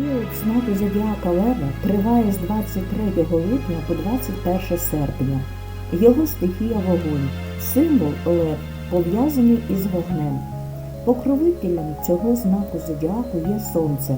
Період знаку Зодіака Лева триває з 23 липня по 21 серпня. Його стихія вогонь, символ Лев пов'язаний із вогнем. Покровителем цього знаку зодіаку є сонце.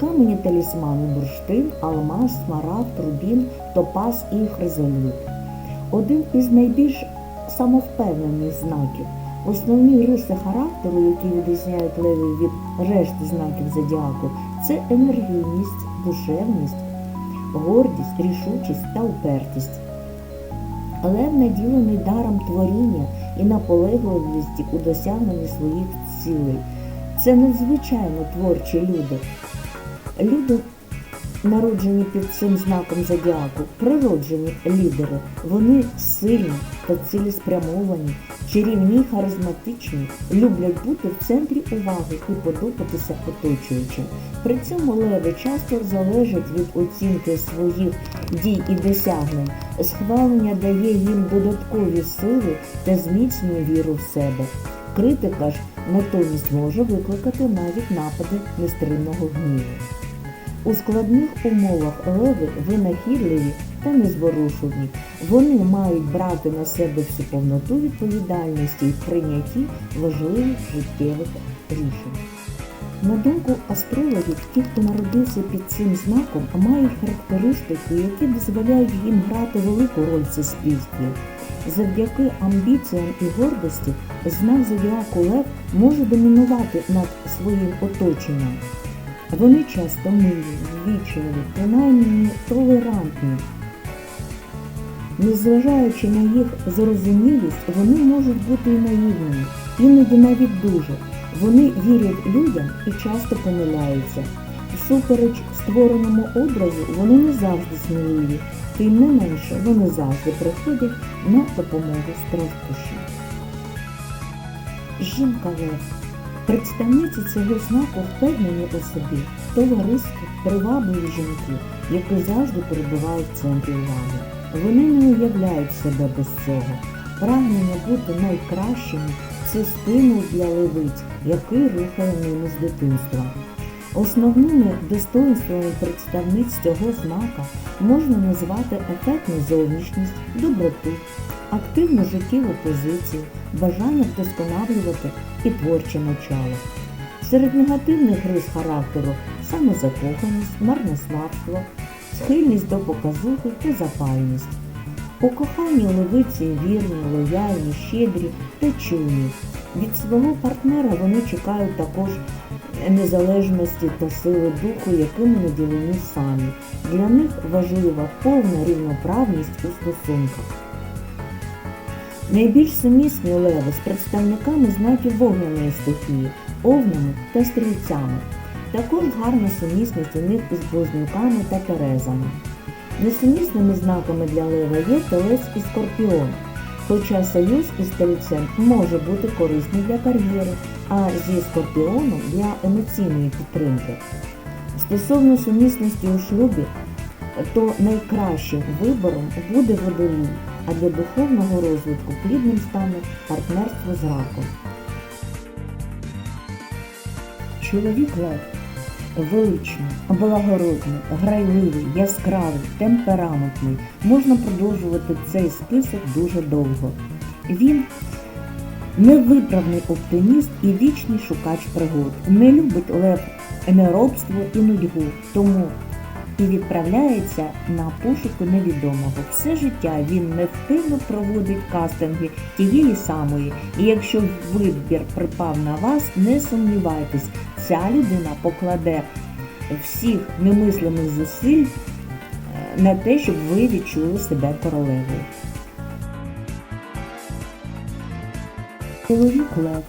Камені талісмани бурштин, алмаз, смарагд, рубін, топаз і хризоліт. Один із найбільш самовпевнених знаків. Основні риси характеру, які відрізняють левів від решти знаків зодіаку, це енергійність, душевність, гордість, рішучість та упертість. Лев наділений даром творіння і наполегливості у досягненні своїх цілей. Це надзвичайно творчі люди. Люди, народжені під цим знаком зодіаку, природжені лідери. Вони сильні та цілеспрямовані, чарівні, харизматичні, люблять бути в центрі уваги і подобатися оточуючим. При цьому леви часто залежать від оцінки своїх дій і досягнень. Схвалення дає їм додаткові сили та зміцнює віру в себе. Критика ж натомість може викликати навіть напади нестримного гніву. У складних умовах леви винахідливі та незворушливі. Вони мають брати на себе всю повноту відповідальності в прийнятті важливих життєвих рішень. На думку астрологів, ті, хто народився під цим знаком, мають характеристики, які дозволяють їм грати велику роль в суспільстві. Завдяки амбіціям і гордості знак зодіаку Лев може домінувати над своїм оточенням. Вони часто милі, ввічливі, принаймні толерантні. Незважаючи на їх зрозумілість, вони можуть бути і наївними, іноді навіть дуже. Вони вірять людям і часто помиляються. Всупереч створеному образу вони не завжди сміливі, тим не менше вони завжди приходять на допомогу страждущим. Жінка Лев. Представниці цього знаку впевнені у собі, товариські, привабливі жінки, які завжди перебувають в центрі уваги. Вони не уявляють себе без цього. Прагнення бути найкращими це стимул для левиць, який рухає ними з дитинства. Основними достоинствами представниць цього знака можна назвати ефектну зовнішність, доброту, активну життєву позицію, бажання вдосконалювати і творче начало. Серед негативних рис характеру самозакоханість, марнославство, схильність до показухи та запальність. У коханні левиці вірні, лояльні, щедрі та чуйні. Від свого партнера вони чекають також незалежності та сили духу, якими наділені самі. Для них важлива повна рівноправність у стосунках. Найбільш сумісні леви з представниками знаків вогняної стихії, овнами та стрільцями. Також гарна сумісність у них із близнюками та терезами. Несумісними знаками для лева є телець і скорпіон. Хоча союз із тельцем може бути корисним для кар'єри, а зі скорпіоном для емоційної підтримки. Стосовно сумісності у шлюбі, то найкращим вибором буде водолій, а для духовного розвитку плідним стане партнерство з раком. Чоловік лев величний, благородний, грайливий, яскравий, темпераментний. Можна продовжувати цей список дуже довго. Він невиправний оптиміст і вічний шукач пригод. Не любить лев неробство і нудьгу, тому і відправляється на пошуки невідомого. Все життя він невпинно проводить кастинги тієї самої. І якщо вибір припав на вас, не сумнівайтесь, ця людина покладе всіх немислимих зусиль е, на те, щоб ви відчули себе королевою. Чоловік Лев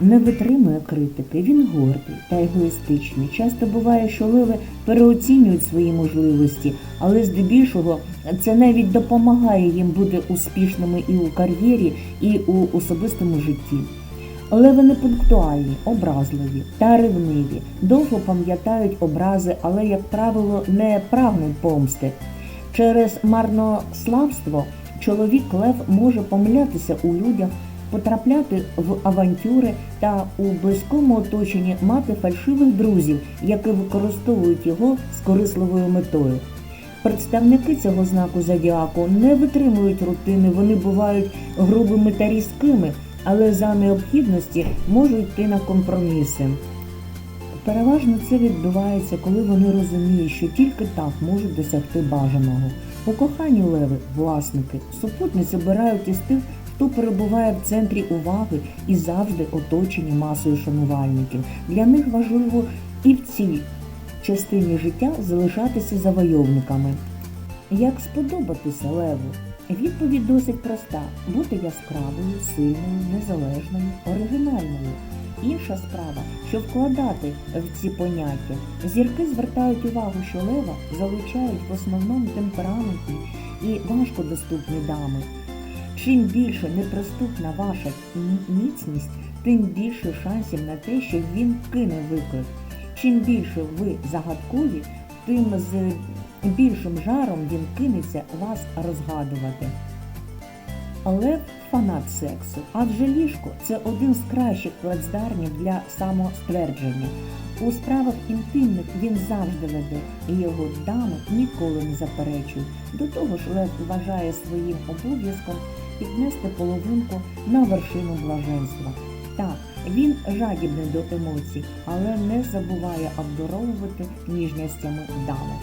не витримує критики, він гордий та егоїстичний. Часто буває, що леви переоцінюють свої можливості, але здебільшого це навіть допомагає їм бути успішними і у кар'єрі, і у особистому житті. Леви не пунктуальні, образливі та ревниві, довго пам'ятають образи, але, як правило, не прагнуть помсти. Через марнославство чоловік Лев може помилятися у людях потрапляти в авантюри та у близькому оточенні мати фальшивих друзів, які використовують його з корисливою метою. Представники цього знаку зодіаку не витримують рутини, вони бувають грубими та різкими, але за необхідності можуть йти на компроміси. Переважно це відбувається, коли вони розуміють, що тільки так можуть досягти бажаного. У коханні леви, власники, супутниці обирають із тих, хто перебуває в центрі уваги і завжди оточені масою шанувальників. Для них важливо і в цій частині життя залишатися завойовниками. Як сподобатися леву? Відповідь досить проста: бути яскравою, сильною, незалежною, оригінальною. Інша справа, що вкладати в ці поняття. Зірки звертають увагу, що лева залучають в основному темпераментні і важкодоступні дами. Чим більше неприступна ваша міцність, тим більше шансів на те, що він кине виклик. Чим більше ви загадкові, тим з більшим жаром він кинеться вас розгадувати. Лев фанат сексу, адже ліжко це один з кращих плацдармів для самоствердження. У справах інтимних він завжди веде, і його дами ніколи не заперечують. До того ж, Лев вважає своїм обов'язком піднести половинку на вершину блаженства. Так, він жадібний до емоцій, але не забуває обдаровувати ніжностями дами.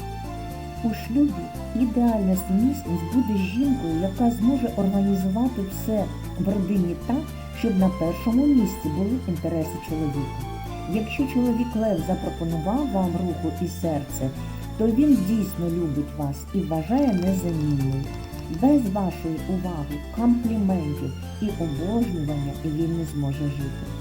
У шлюбі ідеальна сумісність буде жінкою, яка зможе організувати все в родині так, щоб на першому місці були інтереси чоловіка. Якщо чоловік Лев запропонував вам руку і серце, то він дійсно любить вас і вважає незамінною. Без вашої уваги, компліментів і обожнювання він не зможе жити.